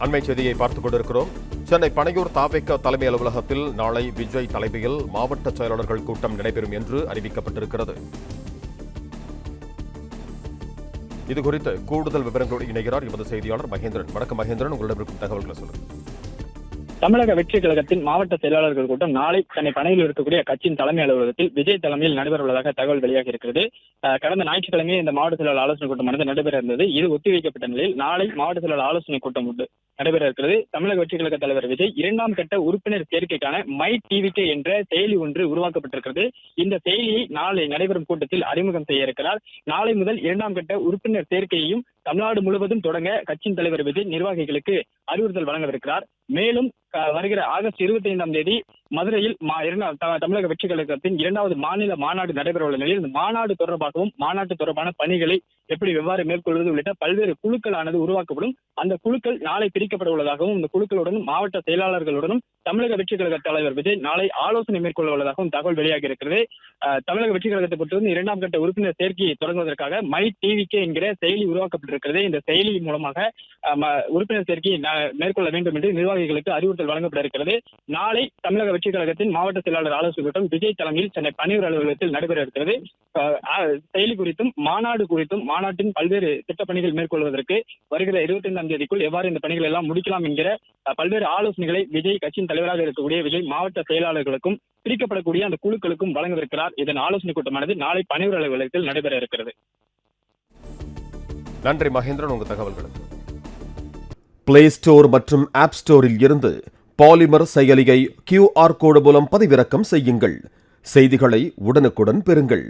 அண்மை செய்தியை பார்த்துக் கொண்டிருக்கிறோம். சென்னை பனையூர் தாவேக்க தலைமை அலுவலகத்தில் நாளை விஜய் தலைமையில் மாவட்ட செயலாளர்கள் கூட்டம் நடைபெறும் என்று அறிவிக்கப்பட்டிருக்கிறது. இதுகுறித்து கூடுதல் விவரங்களோடு இணைகிறார் எமது செய்தியாளர் மகேந்திரன். வணக்கம் மகேந்திரன். உங்களிடம் இருக்கும் தகவல்களை சொல்லுங்கள். தமிழக வெற்றி கழகத்தின் மாவட்ட செயலாளர்கள் கூட்டம் நாளை சென்னை பனையில் இருக்கக்கூடிய கட்சியின் தலைமை அலுவலகத்தில் விஜய் தலைமையில் நடைபெற உள்ளதாக தகவல் வெளியாக இருக்கிறது. அஹ் கடந்த ஞாயிற்றுக்கிழமை இந்த மாவட்ட செயலாளர் ஆலோசனை கூட்டம் நடந்து நடைபெற இருந்தது. இது ஒத்திவைக்கப்பட்ட நிலையில் நாளை மாவட்ட செயலாளர் ஆலோசனை கூட்டம் உண்டு. நடைபெற இருக்கிறது. தமிழக வெற்றி கழக தலைவர் விஜய் இரண்டாம் கட்ட உறுப்பினர் சேர்க்கைக்கான மை டிவிகே என்ற செயலி ஒன்று உருவாக்கப்பட்டிருக்கிறது. இந்த செயலியை நாளை நடைபெறும் கூட்டத்தில் அறிமுகம் செய்ய இருக்கிறார். நாளை முதல் இரண்டாம் கட்ட உறுப்பினர் சேர்க்கையையும் தமிழ்நாடு முழுவதும் தொடங்க கட்சியின் தலைவர் விஜய் நிர்வாகிகளுக்கு அறிவுறுத்தல் வழங்கவிருக்கிறார். மேலும் வருகிற ஆகஸ்ட் இருபத்தி ஐந்தாம் தேதி மதுரையில் மா- த- தமிழக வெற்றி கழகத்தின் இரண்டாவது மாநில மாநாடு நடைபெற உள்ள நிலையில் இந்த மாநாடு தொடர்பாகவும் மாநாட்டு தொடர்பான பணிகளை எப்படி எவ்வாறு மேற்கொள்வது உள்ளிட்ட பல்வேறு குழுக்களானது உருவாக்கப்படும். அந்த குழுக்கள் நாளை பிரிக்கப்பட உள்ளதாகவும் இந்த குழுக்களுடனும் மாவட்ட செயலாளர்களுடனும் தமிழக வெற்றி கழக தலைவர் விஜய் நாளை ஆலோசனை மேற்கொள்ள உள்ளதாகவும் தகவல் வெளியாகி இருக்கிறது தமிழக வெற்றி கழகத்தை பொறுத்தவரை இரண்டாம் கட்ட உறுப்பினர் சேர்க்கையை தொடங்குவதற்காக மை டிவிகே என்கிற செயலி உருவாக்கப்பட்டிருக்கிறது. இந்த செயலி மூலமாக உறுப்பினர் சேர்க்கையை மேற்கொள்ள வேண்டும் என்று நிர்வாகிகளுக்கு அறிவுறுத்தல் வழங்கப்பட இருக்கிறது நாளை தமிழக வெற்றி கழகத்தின் மாவட்ட செயலாளர் ஆலோசனை கூட்டம் விஜய் தலைமையில் சென்னை பணியூர் அலுவலகத்தில் நடைபெற இருக்கிறது. செயலி குறித்தும் மாநாடு குறித்தும் மாநாட்டின் பல்வேறு திட்டப்பணிகள் மேற்கொள்வதற்கு வருகிற இருபத்தி ஐந்தாம் தேதிக்குள் எவ்வாறு இந்த பணிகள் எல்லாம் முடிக்கலாம் என்கிற பல்வேறு ஆலோசனைகளை விஜய் கட்சியின் தலைவராக இருக்கக்கூடிய விஜய் மாவட்ட செயலாளர்களுக்கும் பிரிக்கப்படக்கூடிய அந்த குழுக்களுக்கும் வழங்கவிருக்கிறார். இதன் ஆலோசனை கூட்டமானது நாளை பணிவர் அலுவலகத்தில் நடைபெற இருக்கிறது. நன்றி மகேந்திரன் உங்க தகவல்களுக்கு. பிளே ஸ்டோர் மற்றும் ஆப் ஸ்டோரில் இருந்து பாலிமர் செயலியை கியூஆர் கோடு மூலம் பதிவிறக்கம் செய்யுங்கள். செய்திகளை உடனுக்குடன் பெறுங்கள்.